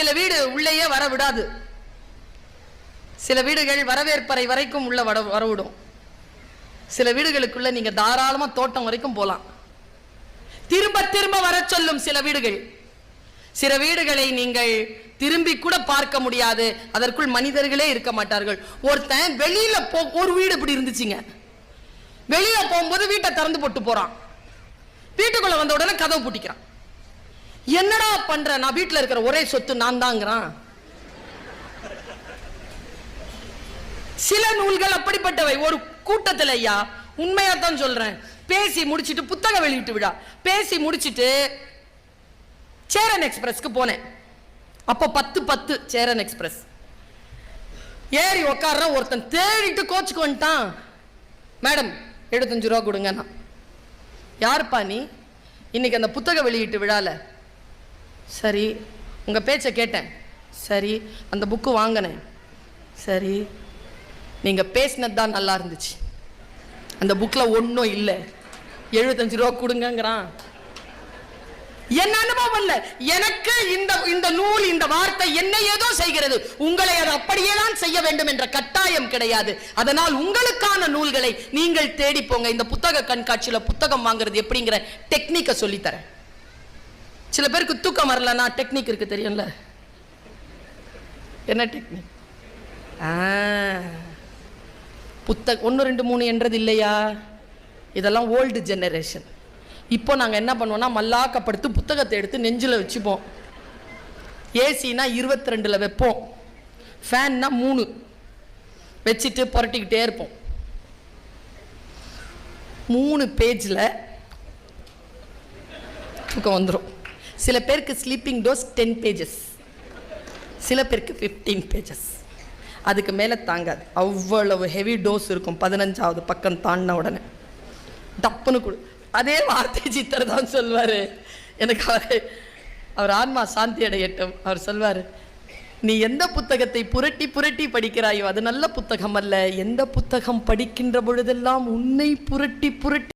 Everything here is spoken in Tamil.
சில வீடு உள்ளேயே வர விடாது சில வீடுகள் வரவேற்பறை வரைக்கும் உள்ள வர வரவிடும். சில வீடுகளுக்குள்ள நீங்க தாராளமா தோட்டம் வரைக்கும் போலாம். திரும்ப திரும்ப வர சொல்லும் சில வீடுகள். சில வீடுகளை நீங்கள் திரும்பி கூட பார்க்க முடியாது. அதற்குள் மனிதர்களே இருக்க மாட்டார்கள். ஒருத்தன் வெளியில போ ஒரு வீடு இப்படி இருந்துச்சுங்க. வெளியில போகும்போது வீட்டை திறந்து போட்டு போறான். வீட்டுக்குள்ள வந்த உடனே கதவு பூட்டிக்கிறான். என்னடா பண்ற? நான் வீட்டில் இருக்கிற ஒரே சொத்து நான் தாங்கிறான் சில நூல்கள் அப்படிப்பட்டவை. ஒரு கூட்டத்தில் ஐயா உண்மையா தான் சொல்றேன். பேசி முடிச்சிட்டு புத்தக வெளியிட்டு விழா பேசி முடிச்சிட்டு சேரன் எக்ஸ்பிரஸ்க்கு போனேன். அப்போ பத்து பத்து சேரன் எக்ஸ்பிரஸ். ஏறி உக்கார ஒருத்தன் தேடிட்டு கோச்சுக்கு வந்துட்டான். மேடம் எழுபத்தஞ்சு ரூபா கொடுங்க நான் யாருப்பா நீ? இன்னைக்கு அந்த புத்தக வெளியீட்டு விழால. சரி உங்கள் பேச்சை கேட்டேன். சரி அந்த புக்கு வாங்கினேன். சரி நீங்கள் பேசினது தான் நல்லா இருந்துச்சு. அந்த புக்கில் ஒன்றும் இல்லை. எழுபத்தஞ்சு ரூபா கொடுங்கங்கிறான். என்ன அனுபவம் இல்ல. எனக்கு இந்த இந்த நூல் இந்த வார்த்தை என்ன ஏதோ செய்கிறது. உங்களை அது அப்படியே தான் செய்ய வேண்டும் என்ற கட்டாயம் கிடையாது. அதனால் உங்களுக்கான நூல்களை நீங்கள் தேடி போங்க. இந்த புத்தக கண்காட்சியில் புத்தகம் வாங்குறது எப்படிங்கிற டெக்னிக்கை சொல்லித்தரேன். சில பேருக்கு தூக்கம் வரலன்னா டெக்னிக் இருக்கு தெரியும்ல. என்ன டெக்னிக் புத்தக ஒன்று ரெண்டு மூணு என்றது இல்லையா? இதெல்லாம் ஓல்டு ஜெனரேஷன் இப்போ நாங்கள் என்ன பண்ணுவோம்னா மல்லாக்கப்படுத்து புத்தகத்தை எடுத்து நெஞ்சில் வச்சுப்போம். ஏசினா இருபத்தி ரெண்டில் வைப்போம். ஃபேன்னா மூணு. வச்சுட்டு புரட்டிக்கிட்டே இருப்போம். மூணு பேஜில் தூக்கம் வந்துடும் சில பேருக்கு ஸ்லீப்பிங் டோஸ் டென் பேஜஸ் சில பேருக்கு ஃபிஃப்டீன் பேஜஸ் அதுக்கு மேலே தாங்காது. அவ்வளவு ஹெவி டோஸ் இருக்கும். பதினஞ்சாவது பக்கம் தாண்டின உடனே. டப்புன்னு கொடு. அதே வார்த்தை சித்தர் தான் சொல்வார். எனக்கு அவர் அவர் ஆன்மா சாந்தி அடையட்டும். அவர் சொல்வார் நீ எந்த புத்தகத்தை புரட்டி புரட்டி படிக்கிறாயோ அது நல்ல புத்தகம் அல்ல எந்த புத்தகம் படிக்கின்ற பொழுதெல்லாம் உன்னை புரட்டி புரட்டி